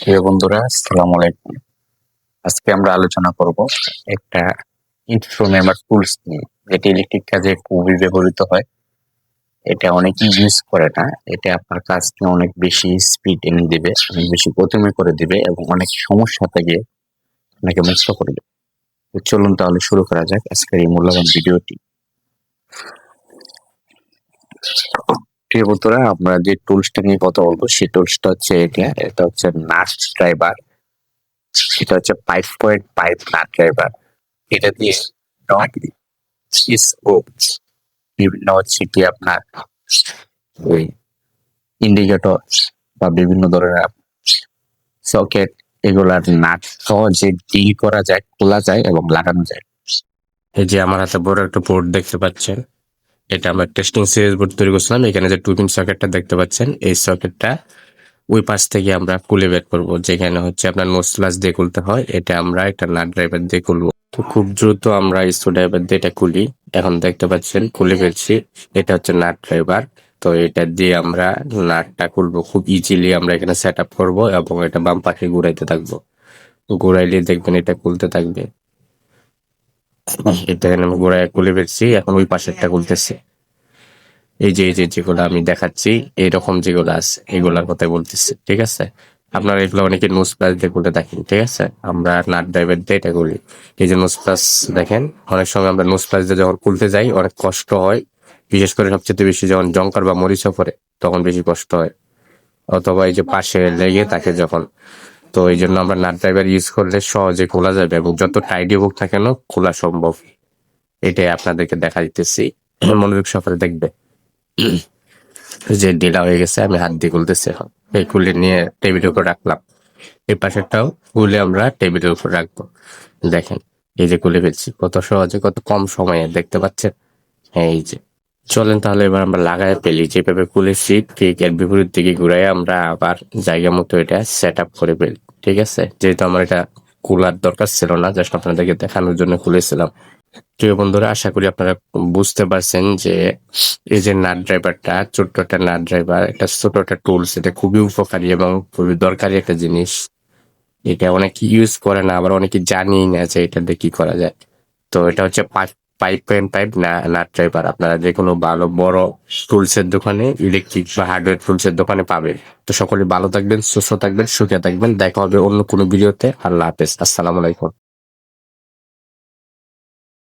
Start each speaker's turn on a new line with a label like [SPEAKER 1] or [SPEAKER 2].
[SPEAKER 1] প্রিয় বন্ধুরা, আসসালামু আলাইকুম। আজকে আমরা আলোচনা করব একটা ইনস্ট্রুমেন্ট বা টুলস নিয়ে, যেটি ইলেকট্রিক কাজে খুবই ব্যবহৃত হয়। এটা অনেকেই ইউজ করে না, এটা আপনার কাজকে অনেক বেশি স্পিড এনে দিবে, অনেক বেশি গতিময় করে দিবে এবং অনেক সমস্যা থেকে আপনাকে মুক্ত করবে তো চলুন তাহলে শুরু করা যাক আজকের এই মূল্যবান ভিডিওটি। প্রিয় বন্ধুরা, আমরা যে টুলসটা নিয়ে কথা বলব, সেই টুলসটা হচ্ছে এটা। এটা হচ্ছে নাট ড্রাইভার সেটা হচ্ছে five point five nut driver এটা দিয়ে নট বিভিন্ন কি আপনার ওই ইন্ডিকেটর বা বিভিন্ন ধরনের সকেট এগুলার নাট সহজে ডিল করা যায়, খোলা যায় এবং লাগানো যায়।
[SPEAKER 2] এই যে আমার হাতে বড় একটা বোর্ড দেখতে পাচ্ছেন। এটা আমরা টেস্টিং সিরিজ বোর্ড তৈরি করছিলাম। এখানে যে টু পিন সকেটটা দেখতে পাচ্ছেন, এই সকেটটা ওই পাশ থেকে আমরা খুলে বের করব, যেখানে হচ্ছে আপনার নোস প্লাস দিয়ে খুলতে হয়। এটা আমরা একটা নাট ড্রাইভার দিয়ে খুলবো। তো খুব দ্রুত আমরা স্ক্রু ড্রাইভার দিয়ে এটা খুলি। এখন দেখতে পাচ্ছেন, খুলে ফেলছি। এটা হচ্ছে নাট ড্রাইভার তো এটা দিয়ে আমরা নাটটা খুলবো। খুব ইজিলি আমরা এখানে সেট আপ করব এবং এটা বাম পাশে ঘুরাইতে থাকব। ঘুরাইলে দেখবেন এটা খুলতে থাকবে। এখানে আমি ঘোড়ায় খুলে ফেলছি এখন ওই পাশেরটা খুলতেছি। এই যে এই যে যেগুলো আমি দেখাচ্ছি এইরকম যেগুলো আছে এগুলার কথাই বলতেছি ঠিক আছে? আপনারা এগুলো অনেকে নোজ প্লাস দিয়ে দেখেন ঠিক আছে? আমরা নাট ড্রাইভার দিয়ে এটা করি এই যে নোজ প্লাস দেখেন অনেক সময় আমরা নোজ প্লাস দিয়ে যখন খুলতে যাই অনেক কষ্ট হয়। বিশেষ করে সবচেয়ে বেশি যখন জঙ্কার বা মরিচা পরে তখন বেশি কষ্ট হয়। অথবা এই যে পাশে লেগে থাকে যখন তো এই জন্য আমরা নাট ড্রাইভার ইউজ করলে সহজে খোলা যাবে এবং যত টাইডি হোক না কেন খোলা সম্ভব। এটাই আপনাদেরকে দেখা দিতেছি। মনোযোগ সফরে দেখবে। যে ডিলা হয়ে গেছে, আমি হাত দিয়ে খুলতেছি এখন। এই খুলে নিয়ে টেবিলের উপর রাখলাম। এই পাশেরটাও খুলে আমরা টেবিলের উপর রাখব। দেখেন, এই যে খুলে ফেলছি। কত সহজে, কত কম সময়ে, দেখতে পাচ্ছেন? এই যে। চলেন তাহলে এবার আমরা লাগাই ফেলি। যেভাবে খুলেছি ঠিক এর বিপরীত দিকে ঘুরাই আমরা আবার জায়গা মতো এটা সেট আপ করে ফেলি, ঠিক আছে? যেহেতু আমার এটা কুলার দরকার ছিল না জাস্ট আপনাদেরকে দেখানোর জন্য খুলেছিলাম। প্রিয় বন্ধুরা, আশা করি আপনারা বুঝতে পারছেন যে এই যে নাট ড্রাইভারটা, ছোট্ট একটা নাট ড্রাইভার, একটা ছোট একটা টুলস এটা খুবই উপকারী এবং খুবই দরকারি একটা জিনিস। এটা অনেকে ইউজ করে না, আবার অনেকে জানি না যে এটা দিয়ে কি করা যায়। তো এটা হচ্ছে পাইপ পয়েন্ট পাইপ না নাট ড্রাইভার আপনারা যে কোনো ভালো, বড় টুলসের দোকানে ইলেকট্রিক বা হার্ডওয়্যার টুলসের দোকানে পাবে। তো সকলে ভালো থাকবেন, সুস্থ থাকবেন, সুখে থাকবেন। দেখা হবে অন্য কোনো ভিডিওতে আল্লাহ হাফেজ। আসসালামু আলাইকুম।